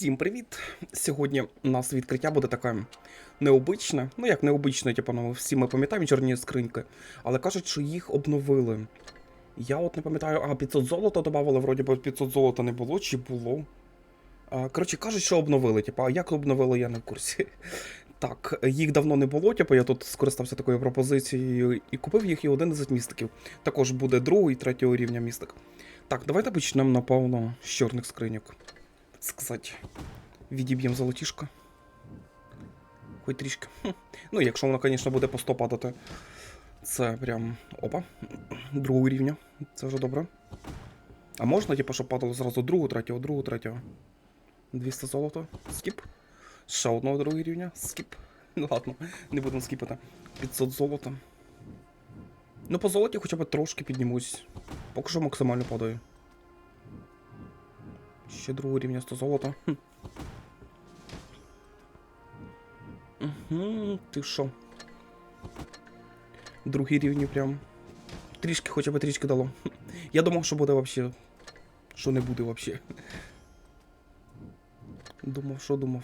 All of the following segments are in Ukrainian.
Всім привіт! Сьогодні у нас відкриття буде таке необичне. Ну як необичне, типу, ну, всі ми пам'ятаємо чорні скриньки, але кажуть, що їх обновили. Я от не пам'ятаю, а 500 золота додавали, вроді би 500 золота не було, чи було. А, коротше, кажуть, що обновили, типу, а як обновили, я не в курсі. Так, їх давно не було, типу, я тут скористався такою пропозицією і купив їх і 11 містиків. Також буде другого і третього рівня містик. Так, давайте почнемо, напевно, з чорних скриньок. Сказати. Відіб'ємо золотішко. Хоч трішки. Ну, якщо воно, звісно, буде по 100 падати. Це прям. Опа. Другого рівня. Це вже добре. А можна, типу, щоб падало зразу другу, третього, другу, третього. 200 золота. Скіп. Ще одного другого рівня. Скіп. Ну ладно, не будемо скіпати. 500 золота. Ну, по золоті хоча б трошки піднімусь. Поки що максимально падаю. Ще другого рівня 100 золота. Угу, ти що? Другий рівні прям. Трішки, хоча б трішки дало. Я думав, що буде вообще. Що не буде вообще. Думав, що думав.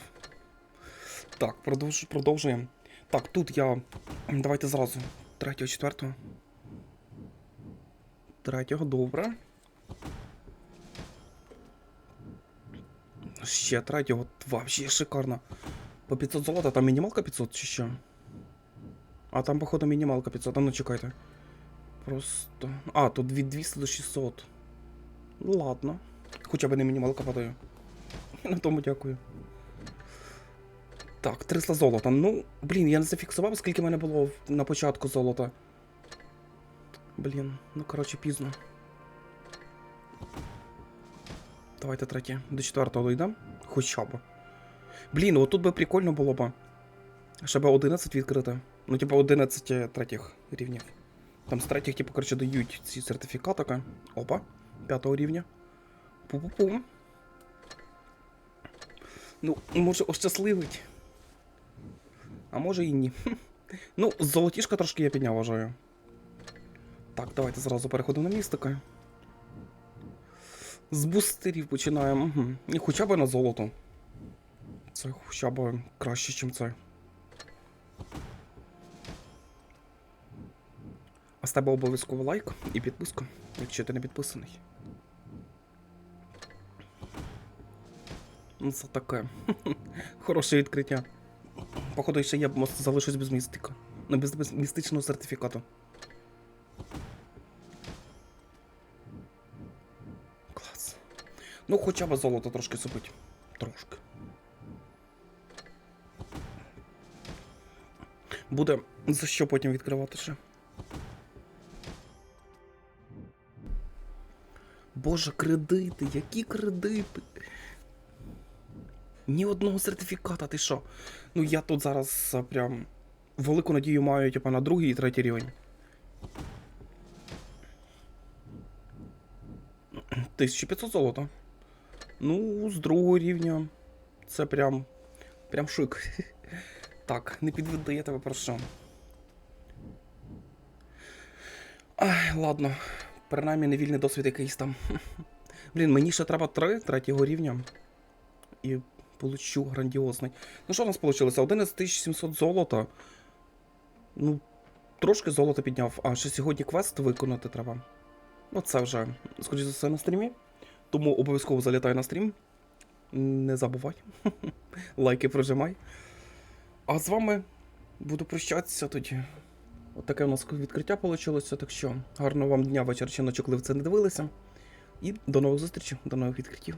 Так, продовж... продовжуємо. Так, тут я. Давайте зразу. Третього, четвертого. Третього, добре. Ще третього. Вообще шикарно. По 500 золота, там мінімалка 500 чи що? А там, походу, мінімалка 500. А ну чекайте. Просто. А, тут від 200 до 600. Ну ладно. Хоча б не мінімалка падає. На тому дякую. Так, 300 золота. Ну, блін, я не зафіксував, скільки в мене було на початку золота. Блін, ну коротше, пізно. Давайте третє. До четвертого дійдемо. Хоча б. Блін, отут би прикольно було б. Ще б 11 відкрити. Ну, типу, 11 третіх рівнів. Там з третіх, типу, коротше, дають ці сертифікатики. Опа, п'ятого рівня. Пу-пу-пу. Ну, може, ощасливить. А може і ні. Ну, золотішка трошки я підняв, вважаю. Так, давайте зразу переходимо на містика. З бустерів починаємо. І хоча б на золото. Це хоча б краще, ніж це. А з тебе обов'язково лайк і підписка, якщо ти не підписаний. Ну, це таке. Хороше відкриття. Походу, ще я залишусь без містика. Ну, без, без містичного сертифікату. Ну, хоча б золото трошки супить. Трошки. Буде за що потім відкривати ще. Боже, кредити, які кредити? Ні одного сертифіката, ти що? Ну я тут зараз а, прям велику надію маю, типа, на другий і третій рівень. 1500 золота. Ну, з другого рівня. Це прям. Прям шик. Так, не підведи, я тебе прошу. Ай, ладно. Принаймні невільний досвід якийсь там. Блін, мені ще треба три третього рівня. І получу грандіозний. Ну що в нас вийшло? 11700 золота. Ну, трошки золота підняв. А ще сьогодні квест виконати треба. Ну, це вже, скоріше за все, на стрімі. Тому обов'язково залітай на стрім. Не забувай. Лайки прожимай. А з вами буду прощатися тоді. От таке у нас відкриття вийшло, так що гарного вам дня, вечір чи ночок, коли ви це не дивилися. І до нових зустрічей, до нових відкриттів.